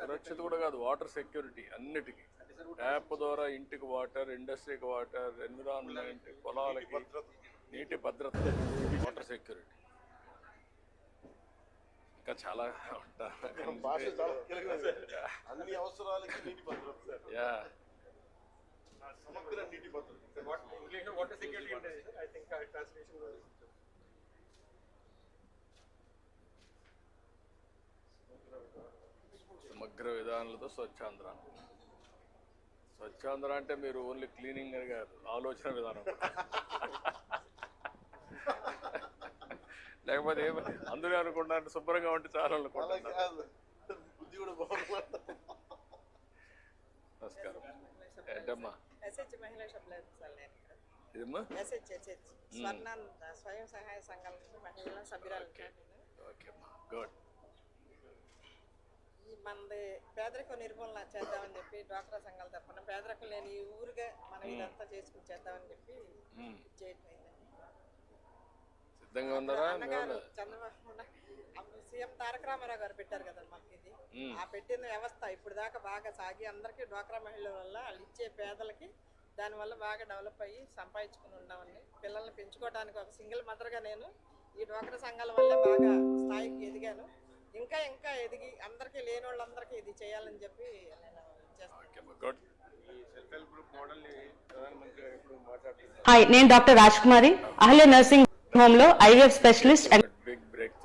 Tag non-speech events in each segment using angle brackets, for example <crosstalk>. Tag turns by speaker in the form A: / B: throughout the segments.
A: సురక్షిత కూడా కాదు వాటర్ సెక్యూరిటీ అన్నిటికీ. ట్యాప్ ద్వారా ఇంటికి వాటర్ ఇండస్ట్రీకి వాటర్ ఎన్విరాన్మెంట్ పొలాలకి నీటి భద్రత వాటర్ సెక్యూరిటీ ఇంకా చాలా
B: అన్ని సమగ్ర నీటి భద్రత.
C: Water security I think translation
A: సమగ్ర విధానాలతో స్వచ్ఛాంధ్ర స్వచ్ఛాంధ్ర అంటే మీరు ఓన్లీ క్లీనింగ్ అని కాదు ఆలోచన విధానం. లేకపోతే అందరూ అనుకుంటారు శుభ్రంగా ఉంటే చాలా
B: బాగుంది.
A: నమస్కారం. ఏంటమ్మా?
D: స్వర్ణాంద స్వయం సహాయ సంఘం నుంచి మహిళా సభ్యురాలు.
A: ఓకే అమ్మా గుడ్
D: మనది పేదరిక నిర్మూలన చేద్దామని చెప్పి డ్వాక్రా సంఘాల తరఫున పేదరికం లేని ఈ ఊరుగా మనం ఇదంతా చేసుకుని చేద్దామని చెప్పి చేయటం అయిందండి.
A: సిద్ధంగా ఉన్నారా?
D: చంద్రబాబు సీఎం తారక రామారావు గారు పెట్టారు కదా మాకు ఇది. ఆ పెట్టిన వ్యవస్థ ఇప్పుడు దాకా బాగా సాగి అందరికీ డ్వాక్రా మహిళల వల్ల వాళ్ళు ఇచ్చే పేదలకి దానివల్ల బాగా డెవలప్ అయ్యి సంపాదించుకుని ఉన్నామండి. పిల్లల్ని పెంచుకోవడానికి ఒక సింగిల్ మదర్గా నేను ఈ డ్వాక్రా సంఘాల వల్ల బాగా స్థాయికి ఎదిగాను. ఇంకా ఇంకా ఎదిగి అందరికీ లేని వాళ్ళందరికీ ఇది చేయాలని చెప్పి నేను చేస్తాను.
A: ఓకే అమ్మా గుడ్
C: ఈ సెల్ఫ్ హెల్ప్ గ్రూప్ మోడల్ని ప్రధానమంత్రి గారు ఎప్పుడు మాట్లాడుతున్నారు?
E: హాయ్ నేను డాక్టర్ రాజ్ కుమారి అహల్య నర్సింగ్ హోమ్లో IVF specialist and
A: big break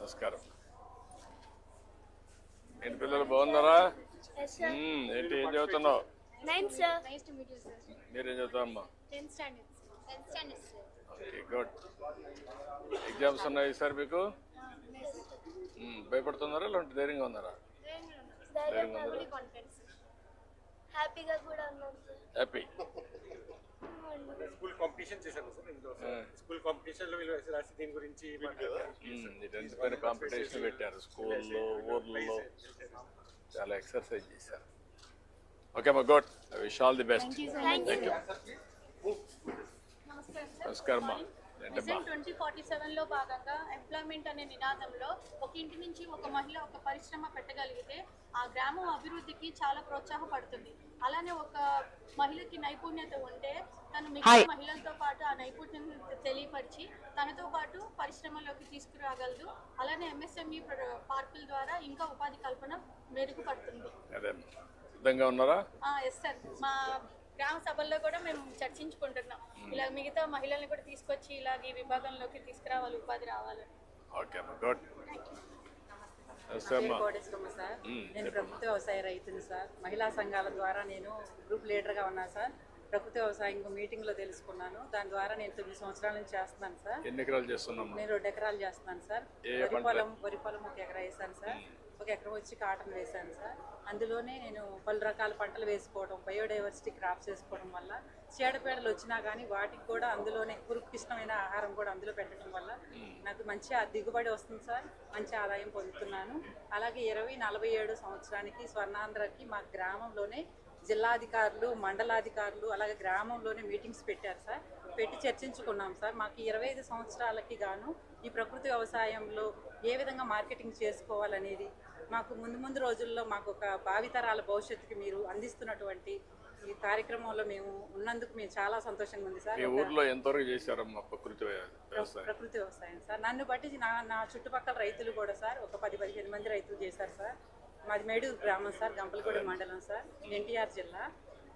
A: నమస్కారం. ఏంటి పిల్లలు బాగున్నారా? ఏంటి ఏం చదువుతున్నావు. మీరేం చదువుతామ్మా గుడ్ ఎగ్జామ్స్ ఉన్నాయి సార్ మీకు? భయపడుతున్నారా లేదంటే ధైర్యంగా ఉన్నారా?
F: ధైర్యంగా హ్యాపీగా కూడా
A: హ్యాపీ
C: స్కూల్ కాంపిటీషన్ చేశారు సార్ ఇందులో స్కూల్ కాంపిటీషన్లో వీళ్ళు రాసి దీని గురించి
A: టెన్త్ పైన కాంపిటీషన్ పెట్టారు. స్కూల్లో ఊర్లలో చాలా ఎక్సర్సైజ్ చేశారు. ఓకే అమ్మా good wish all the best
F: thank you
G: నమస్కారం విజన్ ట్వంటీ ఫార్టీ సెవెన్లో భాగంగా ఎంప్లాయ్మెంట్ అనే నినాదంలో ఒక ఇంటి నుంచి ఒక మహిళ ఒక పరిశ్రమ పెట్టగలిగితే ఆ గ్రామం అభివృద్ధికి చాలా ప్రోత్సాహపడుతుంది. అలానే ఒక మహిళకి నైపుణ్యత ఉంటే తను మిగతా మహిళలతో పాటు ఆ నైపుణ్యం తెలియపరిచి తనతో పాటు పరిశ్రమలోకి తీసుకురాగలదు. అలానే ఎంఎస్ఎంఈ పార్కుల ద్వారా ఇంకా ఉపాధి కల్పన మెరుగుపడుతుంది.
A: ఉన్నారా?
G: ఎస్ సార్ మా గ్రామ సభల్లో కూడా మేము చర్చించుకుంటున్నాం. ఇలా మిగతా మహిళల్ని కూడా తీసుకొచ్చి ఇలాగ ఈ విభాగంలోకి తీసుకురావాలి ఉపాధి రావాలి.
A: ఓకే అమ్మా గుడ్. నమస్తే అమ్మా.
H: కోటేశ్వరమ్మ సార్.
A: మ్మ్,
H: నేను ప్రభుత్వ వ్యవసాయ రైతుని సార్. మహిళా సంఘాల ద్వారా నేను గ్రూప్ లీడర్గా ఉన్నా సార్. ప్రభుత్వ వ్యవసాయం మీటింగ్లో తెలుసుకున్నాను. దాని ద్వారా నేను తొమ్మిది సంవత్సరాల నుంచి చేస్తున్నాను సార్.
A: ఎన్ని ఎకరాలు చేస్తున్నామ్మా
H: నేను రెండు ఎకరాలు చేస్తున్నాను సార్. వరి? పొలం వరి పొలం ఒక ఎకరా వేసాను సార్. ఒక ఎకరం వచ్చి కాటన్ వేసాను సార్. అందులోనే నేను పలు రకాల పంటలు వేసుకోవడం బయోడైవర్సిటీ క్రాప్స్ వేసుకోవడం వల్ల చీడపీడలు వచ్చినా కానీ వాటికి కూడా అందులోనే పురుగుకి ఇష్టమైన ఆహారం కూడా అందులో పెట్టడం వల్ల నాకు మంచి దిగుబడి వస్తుంది సార్. మంచి ఆదాయం పొందుతున్నాను. అలాగే ఇరవై నలభై ఏడు సంవత్సరానికి స్వర్ణాంధ్రకి మా గ్రామంలోనే జిల్లాధికారులు మండలాధికారులు అలాగే గ్రామంలోనే మీటింగ్స్ పెట్టారు సార్. పెట్టి చర్చించుకున్నాం సార్. మాకు ఇరవై ఐదు సంవత్సరాలకి గాను ఈ ప్రకృతి వ్యవసాయంలో ఏ విధంగా మార్కెటింగ్ చేసుకోవాలనేది మాకు ముందు ముందు రోజుల్లో మాకు ఒక భావితరాల భవిష్యత్తుకి మీరు అందిస్తున్నటువంటి ఈ కార్యక్రమంలో మేము ఉన్నందుకు మేము చాలా సంతోషంగా ఉంది సార్.
A: మీ ఊర్లో ఎంతవరకు చేశారమ్మా ప్రకృతి వ్యవసాయం?
H: ప్రకృతి వ్యవసాయం సార్. నన్ను బట్టి నా నా చుట్టుపక్కల రైతులు కూడా సార్ ఒక పది పదిహేను మంది రైతులు చేశారు సార్. మాది మేడూరు గ్రామం సార్ గంపలగూడ మండలం సార్ ఎన్టీఆర్ జిల్లా.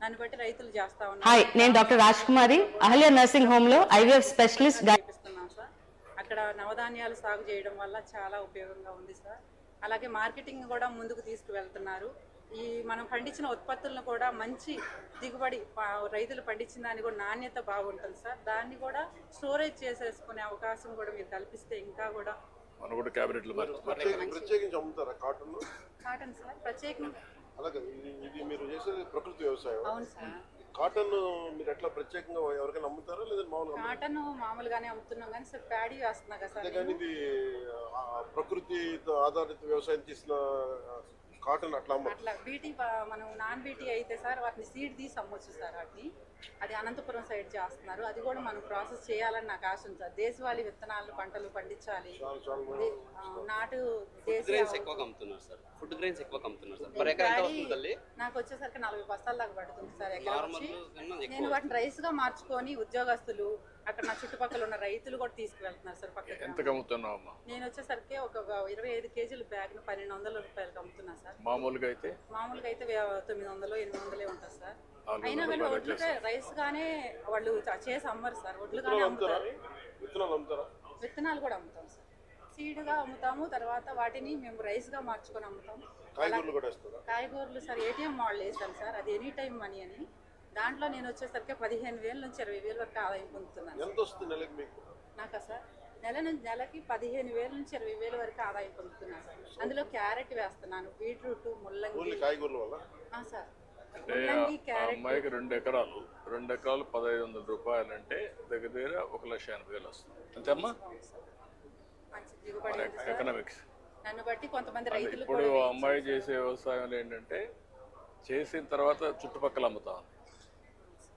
H: నన్ను బట్టి రైతులు చేస్తా
E: హాయ్
H: ఉన్నారు
E: నేను డాక్టర్ రాజ్ కుమారి అహల్య నర్సింగ్ హోమ్లో ఐవీఎఫ్ స్పెషలిస్ట్
H: సార్. అక్కడ నవధాన్యాలు సాగు చేయడం వల్ల చాలా ఉపయోగంగా ఉంది సార్. అలాగే మార్కెటింగ్ కూడా ముందుకు తీసుకువెళ్తున్నారు. ఈ మనం పండించిన ఉత్పత్తులను కూడా మంచి దిగుబడి రైతులు పండించిన దాన్ని కూడా నాణ్యత బాగుంటుంది సార్. దాన్ని కూడా స్టోరేజ్ చేసేసుకునే అవకాశం కూడా మీరు కల్పిస్తే ఇంకా కూడా
A: మన కూడా క్యాబినెట్లు మరి
B: ప్రత్యేక ప్రత్యేకించి అమ్ముతారా కాటన్
H: కాటన్ సార్ ప్రత్యేకంగా.
B: అలాగే ఇది ఇది మీరు చేసేది ప్రకృతి వ్యవసాయం.
H: అవును సార్.
B: కాటన్ మీరు ఎట్లా ప్రత్యేకంగా ఎవరికైనా అమ్ముతారా లేదా మామూలుగా?
H: కాటన్ మామూలుగానే అమ్ముతున్నాం కానీ సార్ ప్యాడీ వేస్తున్నా కదా సార్.
B: ఇది ప్రకృతి ఆధారిత వ్యవసాయం చేసిన కాటన్ అట్లా
H: అట్లా బీటీ మనం నాన్ బీటీ అయితే సార్ వాటిని సీడ్ తీసి అమ్మొచ్చు సార్ వాటిని. అది అనంతపురం సైడ్ చేస్తున్నారు. అది కూడా మనం ప్రాసెస్ చేయాలని నాకు ఆశ ఉంది సార్. దేశవాళీ విత్తనాలు పంటలు పండించాలి. నాటు
I: సార్. ఫుడ్ గ్రెయిన్స్ ఎక్కువగా అమ్ముతున్నారు సార్. పర్ ఎకర్ ఎంత
H: డాడీ
I: వస్తుంది తల్లి?
H: నాకు వచ్చేసరికి నలభై బస్తాల దాకా పడుతుంది సార్ నేను వాటిని రైస్గా మార్చుకొని ఉద్యోగస్తులు అక్కడ నా చుట్టుపక్కల ఉన్న రైతులు కూడా తీసుకువెళ్తున్నారు సార్
A: అమ్మా?
H: నేను వచ్చేసరికి ఒక ఇరవై ఐదు కేజీల బ్యాగ్ను పన్నెండు వందల రూపాయలకి అమ్ముతున్నా సార్.
A: మామూలుగా అయితే?
H: మామూలుగా అయితే తొమ్మిది వందలు ఎనిమిది వందలే ఉంటుంది సార్ అయినా కానీ ఒడ్లుగా రైస్ గానే వాళ్ళు చేసి అమ్మరు సార్.
B: విత్తనాలు అమ్ముతారా? విత్తనాలు
H: కూడా అమ్ముతాం సార్. సీడ్గా అమ్ముతాము తర్వాత వాటిని మేము రైస్గా మార్చుకొని అమ్ముతాం.
B: కాయగూరలు
H: సార్ ఏటీఎం మోడల్ వేసాను సార్. అది ఎనీ టైం మనీ అని. దాంట్లో నేను వచ్చేసరికి పదిహేను వేల నుంచి ఇరవై వేల వరకు ఆదాయం పొందుతున్నాను నాకా సార్? నెల నుంచి నెలకి పదిహేను వేల నుంచి ఇరవై వేల వరకు ఆదాయం పొందుతున్నాను సార్ అందులో క్యారెట్ వేస్తున్నాను బీట్రూట్ ముల్లంగి.
B: కాయగూరల వల్ల?
H: ఆ, సార్.
A: అంటే
H: ముల్లంగి
A: ఆ
H: క్యారెట్.
A: అమ్మాయికి రెండు ఎకరాలు రెండు ఎకరాలు పదహైదు వందల రూపాయలు అంటే దగ్గర దగ్గర ఒక లక్ష ఎనభై వేలు వస్తుంది. అంతేమ్మా?
H: మంచి దిగుబడి ఉంది సార్.
A: ఎకనామిక్స్
H: నన్ను బట్టి కొంతమంది రైతులు
A: ఇప్పుడు అమ్మాయి చేసే వ్యవసాయంలో ఏంటంటే చేసిన తర్వాత చుట్టుపక్కల అమ్ముతా ఉంది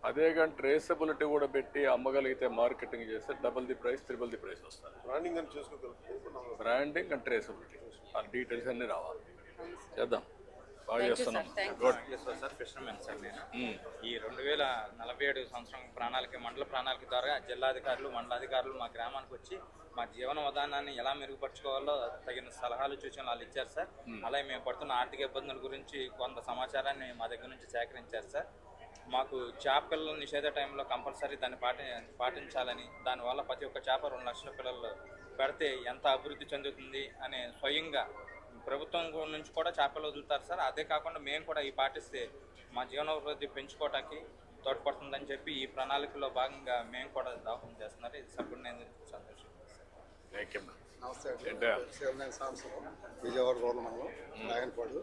A: అదే కానీ ట్రేసబిలిటీ కూడా పెట్టి అమ్మగలిగితే మార్కెటింగ్ చేస్తే double the price triple the price వస్తుంది.
B: బ్రాండింగ్ అని చేసుకోగలుగుతారు?
A: బ్రాండింగ్ అండ్ ట్రేసబిలిటీ ఆ డీటెయిల్స్ అన్నీ రావాలి. చేద్దాం. బాగా చేస్తున్నాం.
J: సార్ ఫిషర్మెన్ సార్ నేను ఈ రెండు వేల నలభై ఏడు సంవత్సరం ప్రణాళిక మండల ప్రణాళిక ద్వారా జిల్లాధికారులు మండలాధికారులు మా గ్రామానికి వచ్చి మా జీవన విధానాన్ని ఎలా మెరుగుపరచుకోవాలో తగిన సలహాలు సూచనలు వాళ్ళు ఇచ్చారు సార్ అలాగే మేము పడుతున్న ఆర్థిక ఇబ్బందుల గురించి కొంత సమాచారాన్ని మా దగ్గర నుంచి సేకరించారు సార్ మాకు చేప పిల్లల నిషేధ టైంలో కంపల్సరీ దాన్ని పాటి పాటించాలని దానివల్ల ప్రతి ఒక్క చేప రెండు లక్షల పిల్లలు పెడితే ఎంత అభివృద్ధి చెందుతుంది అనే స్వయంగా ప్రభుత్వం నుంచి కూడా చేపలు వదులుతారు సార్. అదే కాకుండా మేము కూడా ఈ పాటిస్తే మా జీవనోపాధి పెంచుకోవటానికి తోడ్పడుతుందని చెప్పి ఈ ప్రణాళికలో భాగంగా మేము కూడా దోహదం చేస్తున్నారు. ఇది సభ్యుడు నేను సంతోషం
C: నమస్తే విజయవాడ మండలం నాయనపాడు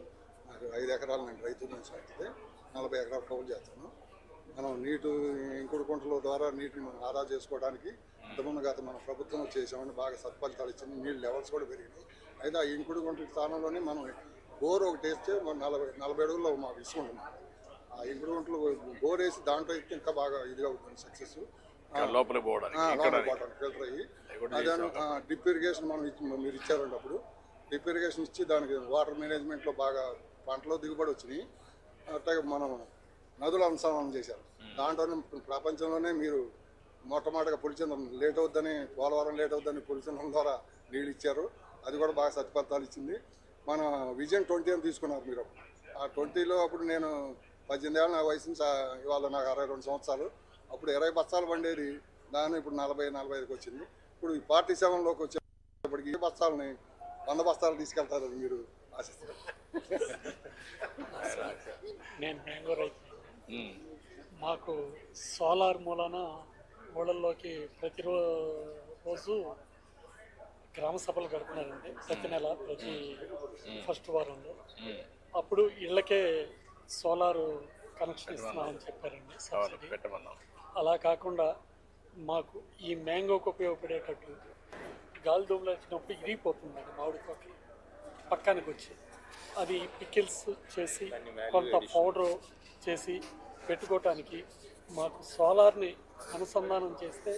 C: నాకు ఐదు ఎకరాలు నేను రైతు నుంచి వస్తుంది నలభై ఎకరాలు కౌలు చేస్తాను. మనం నీటు ఇంకుడు కుంటల ద్వారా నీటిని మనం ఆదా చేసుకోవడానికి ఇంతకుముందు గత మన ప్రభుత్వం చేసామని బాగా సత్ఫలితాలు ఇచ్చింది. నీళ్ళు లెవెల్స్ కూడా పెరిగినాయి. అయితే ఆ ఇంకుడు గుంట స్థానంలోనే మనం బోర్ ఒకటి వేస్తే మన నలభై నలభై అడుగుల్లో మాకు ఇసుక ఉంటుంది ఆ ఇంకుడు గుంటలు బోర్ వేసి దాంట్లో ఇస్తే ఇంకా బాగా ఇదిగా అవుతుంది సక్సెస్
A: పోవడానికి ఇక్కడ
C: ఫిల్టర్ అయ్యి అదే డ్రిప్ ఇరిగేషన్ మనం మీరు ఇచ్చారండి అప్పుడు డ్రిప్ ఇరిగేషన్ ఇచ్చి దానికి వాటర్ మేనేజ్మెంట్లో బాగా పంటలో దిగుబడి వచ్చినాయి. అట్లాగే మనం నదుల అనుసంధానం చేశారు. దాంట్లోనే ప్రపంచంలోనే మీరు మొట్టమొదటిగా పులిచిందం లేట్ అవుద్దని పోలవరం లేట్ అవుద్దని పులిచిందం ద్వారా నీళ్ళు ఇచ్చారు. అది కూడా బాగా సత్ఫలితాలు ఇచ్చింది. మన విజన్ ట్వంటీ అని తీసుకున్నారు మీరు. ఆ ట్వంటీలో అప్పుడు నేను పద్దెనిమిది ఏళ్ళ నా వయసు ఇవాళ నాకు అరవై రెండు సంవత్సరాలు. అప్పుడు ఇరవై బస్తాలు పండేది. దాని ఇప్పుడు నలభై నలభై ఐదుకి వచ్చింది. ఇప్పుడు ఈ పార్టీ సెవెన్లోకి వచ్చేప్పటికి ఈ బస్తాలని వంద బస్తాలు తీసుకెళ్తారని మీరు?
K: నేను మ్యాంగో రైతు
A: ఉమ్.
K: మాకు సోలార్ మూలన ఊళ్ళల్లోకి ప్రతిరో రోజు గ్రామ సభలు గడుపుతున్నారండి. ప్రతి నెల ప్రతి ఫస్ట్ వారంలో. అప్పుడు ఇళ్ళకే సోలార్ కనెక్షన్ ఇస్తున్నామని చెప్పారండి సబ్సిడీ అలా కాకుండా మాకు ఈ మ్యాంగోకి ఉపయోగపడేటట్టు గాలి దుమ్ములు వచ్చినప్పుడు ఇరిగిపోతుందండి మామిడి తోటలు. పక్కనకి వచ్చి అది పికిల్స్ చేసి కొంత పౌడర్ చేసి పెట్టుకోవటానికి మాకు సోలార్ని అనుసంధానం చేస్తే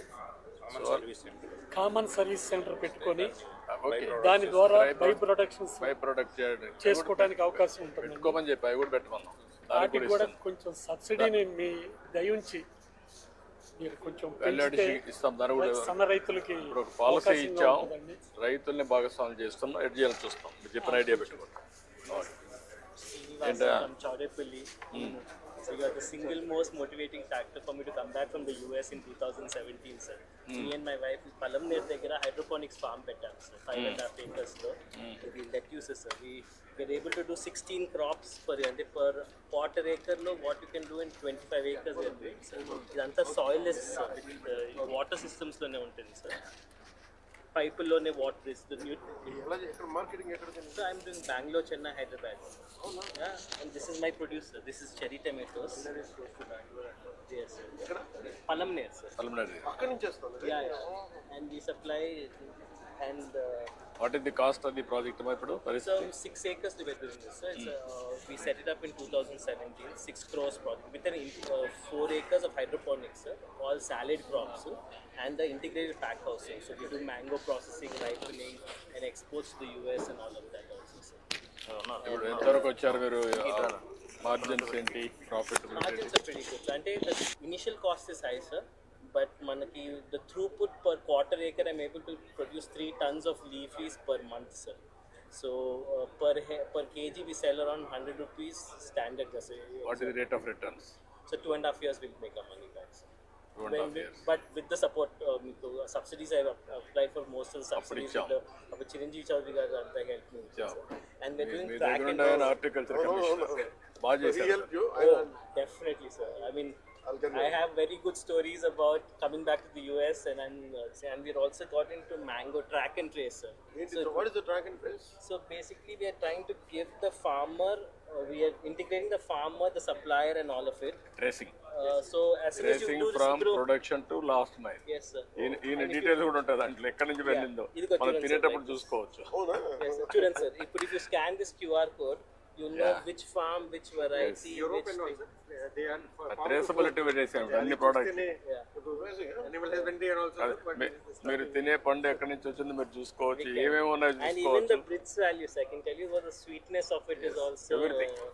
K: కామన్ సర్వీస్ సెంటర్ పెట్టుకొని దాని ద్వారా బై ప్రొడక్షన్స్
A: బై ప్రొడక్ట్ చేయడం.
K: చేసుకోవడానికి అవకాశం ఉంటుంది. వాటికి
A: కూడా
K: కొంచెం సబ్సిడీని మీ దయుంచి మీరు కొంచెం
A: వాల్యూ
K: పెంచితే
A: అడిషన్ ఇస్తాం దాని కూడా
K: సన్న రైతులకి
A: ఇప్పుడు ఒక పాలసీ ఇచ్చాం. రైతుల్ని భాగస్వామ్యం చేస్తున్నాం ఎడ్ చేయాలని చూస్తాం మీరు చెప్పిన ఐడియా పెట్టుకోండి.
L: So you are the single most motivating factor for me to come back from the US in 2017, sir. Me and my wife, Palamner దగ్గర hydroponics farm పెట్టాము sir. Five and a half acres లో. ఇది lettuces sir. We were able to do 16 crops per అంటే per quarter acre లో what you can do in 25 acres we are doing sir. ఇదంతా soilless sir. Water సిస్టమ్స్లోనే ఉంటుంది sir పైపుల్లోనే water ఇస్తుంది
B: ఎలా చే- ఎక్కడ మార్కెటింగ్ ఎక్కడ చేయాలి?
L: So I'm doing Bangalore, Chennai, Hyderabad. Yeah, and this is my producer. This is cherry tomatoes. Yes, sir. Sir. And uh,
A: what is the cost of the project మా ఇప్పుడు
L: so
A: పరిస్థితి
L: six acres we were doing this. So it's, uh, we set it up in 2017, six crores project with an in- uh, four acres of hydroponics, sir, all salad crops, sir, and the integrated pack housing. So we do mango processing, ripening, and exports to the US and all of that also. Sir.
A: ఇప్పుడు ఎంతవరకు వచ్చారు మీరు margins ఏంటి profit
L: Margins are pretty good. అంటే the initial cost is high, sir. But మనకి the throughput per quarter acre, I'm able to produce three tons of leafies per month, sir. So uh, per he- per kg we sell around 100 rupees standard. Just,
A: what is rate of returns
L: so two and a half years we'll make our money back. Sir.
A: Two and
L: When
A: half
L: we-
A: years
L: but with the support, uh, మీకు subsidies I've ap- applied for most of the subsidies.
A: ఇచ్చాం.
L: with the- అప్పుడు చిరంజీవి చౌదరి గారు అంతా help me.
A: ఇచ్చాం.
L: sir. And we're doing
A: me
L: track
A: దగ్గర
L: and
A: ఉండే horticulture commissioner బాగా
B: He
A: చేశారు
B: helped you.
L: Oh,
B: and-
L: definitely, sir. I mean,
B: I'll get
L: I have very good stories about coming back to the US, and I'm, uh, and we're also got into mango track and trace, sir. So,
B: what is the track and trace?
L: so basically, we are trying to give the farmer, uh, we are integrating the farmer, the supplier, and all of it.
A: Tracing
L: Uh, so as soon as you do this through,
A: production to last mile
L: yes, sir.
A: ఈయన ఈయన details కూడా ఉంటుంది దాంట్లో ఎక్కడి నుంచి వెళ్ళిందో
L: ఇది కొంచెం
A: మనం
L: చూడండి
A: తినేటప్పుడు
L: సార్,
A: చూసుకోవచ్చు
B: అవునా
L: Yes, sir. Students, sir. If, if you scan this QR code, you know
A: Yeah.
L: which farm, which variety, which thing.
A: Traceability చేసాం అన్ని ప్రోడక్ట్స్
L: Yeah.
A: మీరు తినే పండు ఎక్కడి నుంచి వచ్చింది మీరు చూసుకోవచ్చు ఏమేమి ఉన్నాయో
L: And even
A: చూసుకోవచ్చు.
L: the Brits values, I can tell you what the sweetness of it is also.
A: Everything.
L: uh,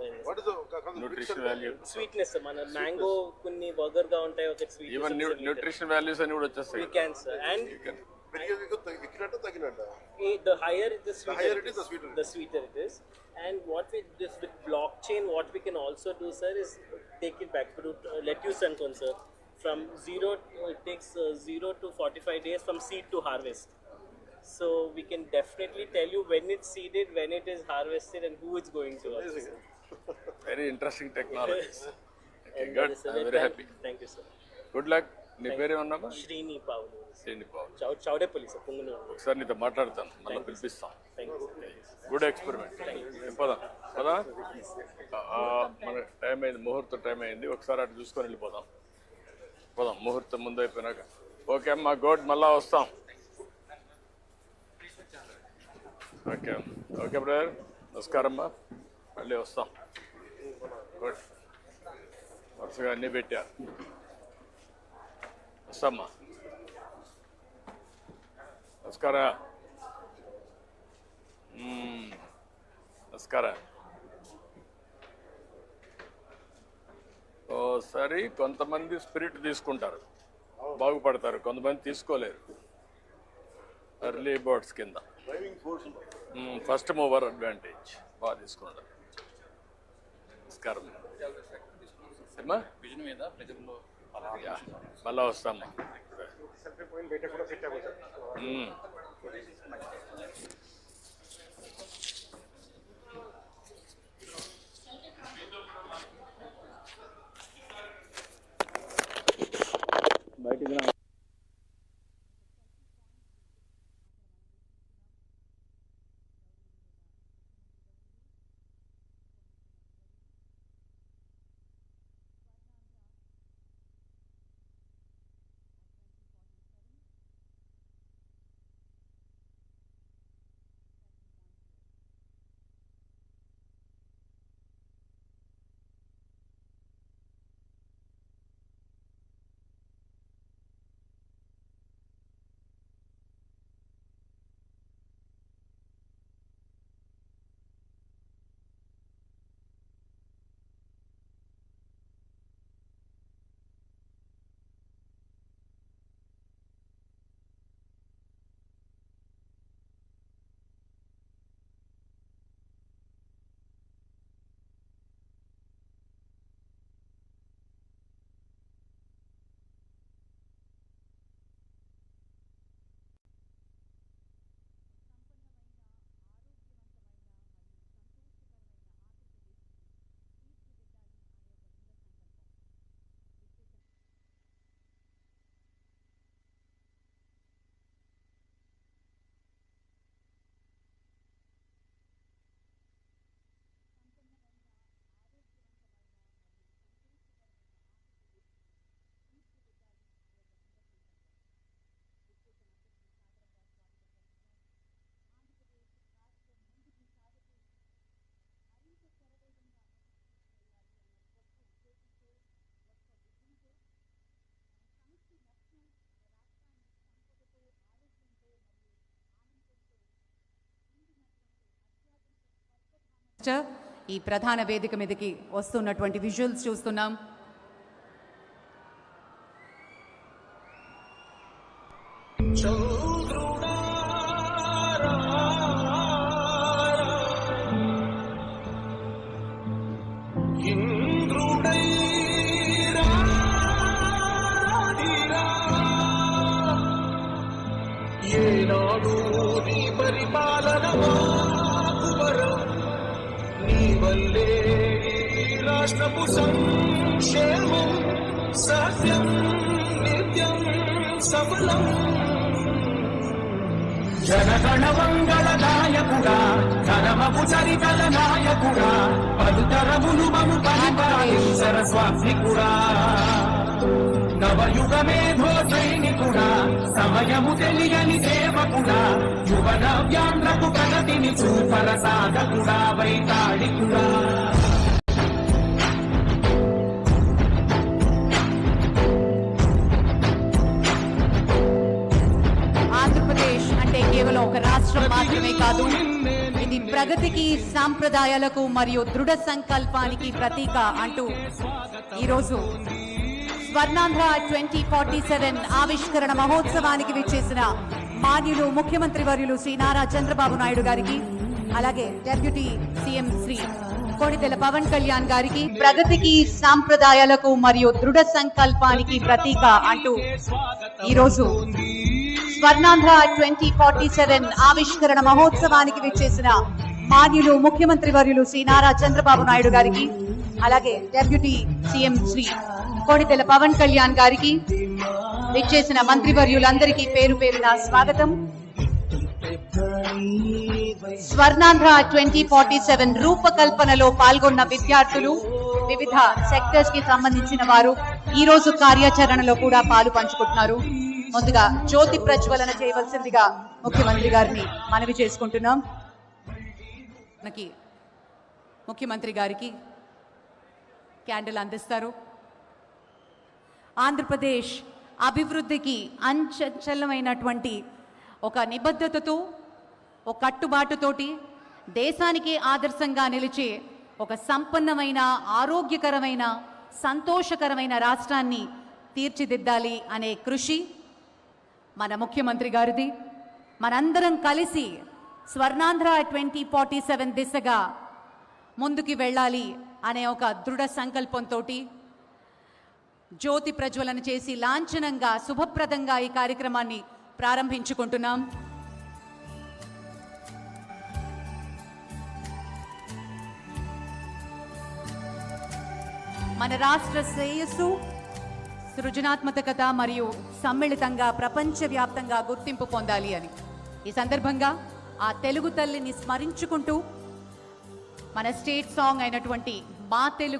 L: uh,
B: What is the
A: nutrition value
L: sweetness మన మ్యాంగో కొన్ని బర్గర్గా ఉంటాయి ఒక
A: ఈవెన్ న్యూట్రిషన్ వాల్యూస్ అని కూడా వచ్చేస్తాయి
B: తగ్గినట్ట
L: the higher it
B: is, the sweeter,
L: the sweeter it is. And what we just with blockchain, what we can also do, sir, is take it back to uh, let you send on, sir. From zero, it takes uh, zero to forty-five days from seed to harvest. So we can definitely tell you when it's seeded, when it is harvested, and who it's going to.
A: Eh? Very interesting
L: technology. <laughs>
A: okay,
L: good. I'm
A: very happy.
L: Thank you, sir.
A: Good luck. నీ పేరేమన్నామా
L: Srini Pavlu
A: Srini
L: Chau Chaudepalli sir Punganur
A: ఒకసారి నీతో మాట్లాడతాను మళ్ళీ పిలిపిస్తాం. Good experiment పదా? పదా? మన time అయింది ముహూర్తం టైం అయింది. ఒకసారి అటు చూసుకొని వెళ్ళిపోదాం. పోదాం ముహూర్తం ముందు అయిపోయినాక. ఓకే అమ్మా గుడ్ మళ్ళా వస్తాం. Okay okay brother. నమస్కారం అమ్మా. మళ్ళీ వస్తాం. గుడ్ వరుసగా అన్నీ పెట్టా నమస్కార మ్మ్. నమస్కార ఓసారి కొంతమంది స్పిరిట్ తీసుకుంటారు. బాగుపడతారు కొంతమంది తీసుకోలేరు. ఎర్లీ బర్డ్స్ కింద. ఫస్ట్ మూవర్ అడ్వాంటేజ్ బాగా తీసుకుంటారు. నమస్కారం. మళ్ళా వస్తామ్మా మ్మ్.
L: బయటికి
M: ఈ ప్రధాన వేదిక మీదకి వస్తున్నటువంటి విజువల్స్ చూస్తున్నాం.
N: ఈ రాష్ట్రపు సంక్షేమం సత్యం నిత్యం సఫలం జనగణ మంగళ నాయకుడా ధనమపు చరితల నాయకుడా పలుతరములు మము పరిపాలించర స్వామికుడా నవయుగ మేధో సైనికుడా సమయము తెలియని సేవకుడా యువన వ్యాంధ్రకు ప్రగతిని చూపర సాధకుడా వైతాళికుడా.
M: కేవలం ఒక రాష్ట్రం మాత్రమే కాదు. ఇది ప్రగతికి సాంప్రదాయాలకు మరియు దృఢ సంకల్పానికి ప్రతీక అంటూ ఈరోజు స్వర్ణాంధ్ర ట్వంటీ ఫార్టీ సెవెన్ ఆవిష్కరణ మహోత్సవానికి విచ్చేసిన మాన్యులు ముఖ్యమంత్రి వర్యులు శ్రీ నారా చంద్రబాబు నాయుడు గారికి అలాగే డెప్యూటీ సీఎం శ్రీ కోడితెల పవన్ కళ్యాణ్ గారికి ప్రగతికి సాంప్రదాయాలకు మరియు దృఢ సంకల్పానికి ప్రతీక అంటూ ఈరోజు స్వర్ణాంధ్ర ట్వంటీ ఫార్టీ సెవెన్ ఆవిష్కరణ మహోత్సవానికి విచ్చేసిన మాన్యులు ముఖ్యమంత్రి వర్యులు శ్రీ నారా చంద్రబాబు నాయుడు గారికి అలాగే డెప్యూటీ సీఎం శ్రీ కోడితెల పవన్ కళ్యాణ్ గారికి విచ్చేసిన మంత్రివర్యులందరికీ పేరు పేరున స్వాగతం. స్వర్ణాంధ్ర ట్వంటీ ఫార్టీ సెవెన్ రూపకల్పనలో పాల్గొన్న విద్యార్థులు వివిధ సెక్టర్స్కి సంబంధించిన వారు ఈ రోజు కార్యాచరణలో కూడా పాలు పంచుకుంటున్నారు. ముందుగా జ్యోతి ప్రజ్వలన చేయవలసిందిగా ముఖ్యమంత్రి గారిని మనవి చేసుకుంటున్నాం. మనకి ముఖ్యమంత్రి గారికి క్యాండిల్ అందిస్తారు. ఆంధ్రప్రదేశ్ అభివృద్ధికి అంచంచలమైనటువంటి ఒక నిబద్ధతతో ఒక కట్టుబాటుతోటి దేశానికి ఆదర్శంగా నిలిచే ఒక సంపన్నమైన ఆరోగ్యకరమైన సంతోషకరమైన రాష్ట్రాన్ని తీర్చిదిద్దాలి అనే కృషి మన ముఖ్యమంత్రి గారిది. మనందరం కలిసి స్వర్ణాంధ్ర ట్వంటీ ఫార్టీ సెవెన్ దిశగా ముందుకి వెళ్ళాలి అనే ఒక దృఢ సంకల్పంతో జ్యోతి ప్రజ్వలన చేసి లాంఛనంగా శుభప్రదంగా ఈ కార్యక్రమాన్ని ప్రారంభించుకుంటున్నాం. మన రాష్ట్ర శ్రేయస్సు సృజనాత్మకత మరియు సమ్మిళితంగా ప్రపంచవ్యాప్తంగా గుర్తింపు పొందాలి అని. ఈ సందర్భంగా ఆ తెలుగు తల్లిని స్మరించుకుంటూ మన స్టేట్ సాంగ్ అయినటువంటి మా తెలుగు